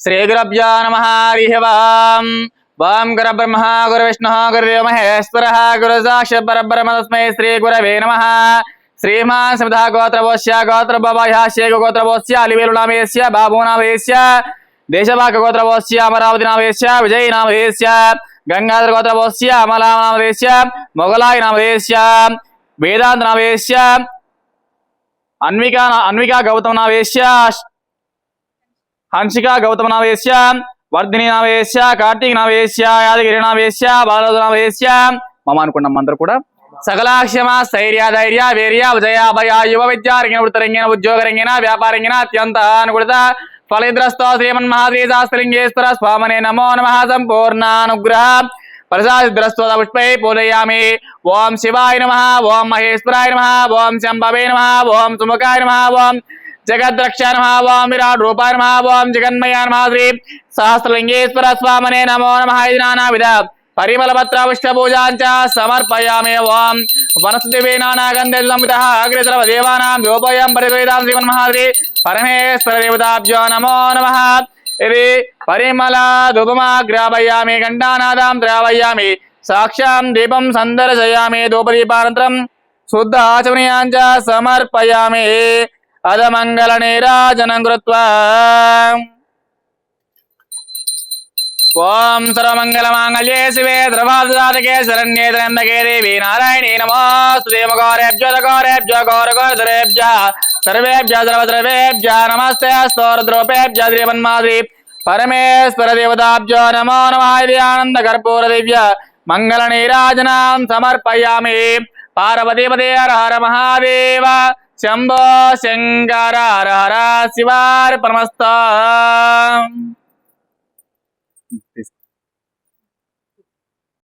శ్రీ గురభ్యో నమ హరి ఓం ఓం గుర బ్రహ్మ గురు విష్ణు గురుదేవ మహేశ్వర గురు సాక్ష పరబ్రహ్మ తస్మై శ్రీ గురవే నమ శ్రీమాన్ సమధ గోత్రవోస్య గోత్రభాష్య గోత్రవోస్య అలివేలు నామేస్య బాబు నామేస్య దేశవాక గోత్రవోస్య అమరావతి నామేస్య విజయ నామేస్య గంగాధర గోత్రవోస్య అమలా నామదేశ్య మొగలాయి నామదేశ్య వేదాంత నామదేశ్య అన్విక అన్విక గౌతమ నావేశ్య హంసిక గౌతమ నావేశ్య వర్ధిని నావేశ్య కార్తీక నావేశ్య యాదగిరి నావేశ్య బాలరాజు నావేశ్య మమ అనుకున్నాం అందరూ కూడా సకలాక్షమ స్థైర్య ధైర్య వీర్య విజయ భయ యువ విద్య విద్యారంగిన వృత్తరంగిన ఉద్యోగరంగిన వ్యాపారంగిన అత్యంత అనుకూలత. ఫలిద్రస్తో శ్రీమన్ మహాద్రీ శాస్త్రలింగేశ్వర స్వామనే నమో నమ. సంపూర్ణానుగ్రహ. ప్రసాదిద్రస్తో పుష్పై పూజయామి. ఓం శివాయ నమ. ఓం మహేశ్వరాయ నమ. ఓం శంభవే నమ. ఓం సుముఖాయ నమ. ఓం జగద్రక్ష నమ రూపాయ నమ జగన్మయా జగన్మయ సహస్రలింగేశ్వర స్వామనే నమో నమ ఇది నానావిధ పరిమళపత్ర పుష్ప పూజాంచ సమర్పయామి ఓం వనస్దేవే నానాగంధమిత యోపయం పరివేదాం శ్రీమన్మహాద్రి పరమేశ్వర దేవతాభ్యో నమో నమ ఇది పరిమళ ధూపమాగ్రాపయామి ఘంటానాదాం ద్రావయామి సాక్ష్యాం దీపం సందర్శయామి ధూపదీపానంతరం శుద్ధ ఆచమనీయాంచ సమర్పయామి अधमङ्गलनीराजनं ओम ॐ मंगल्ये शिवे सर्वादुदातके शरण्ये त्र्यम्बके देवी नारायणी नमोऽस्तु देवगौरेभ्यो दगौरेभ्यो, गौरगौधरेभ्य, सर्वेभ्य, सर्वसर्वेभ्य, नमस्ते अस्तु श्रीमन्माद्री परमेश्वर देवताभ्यो नमो नम आनंद कर्पूर दिव्य मंगल नीराजना समर्पयामि। पार्वतीपदे हर हर महादेव। శంభో శంకర హర హర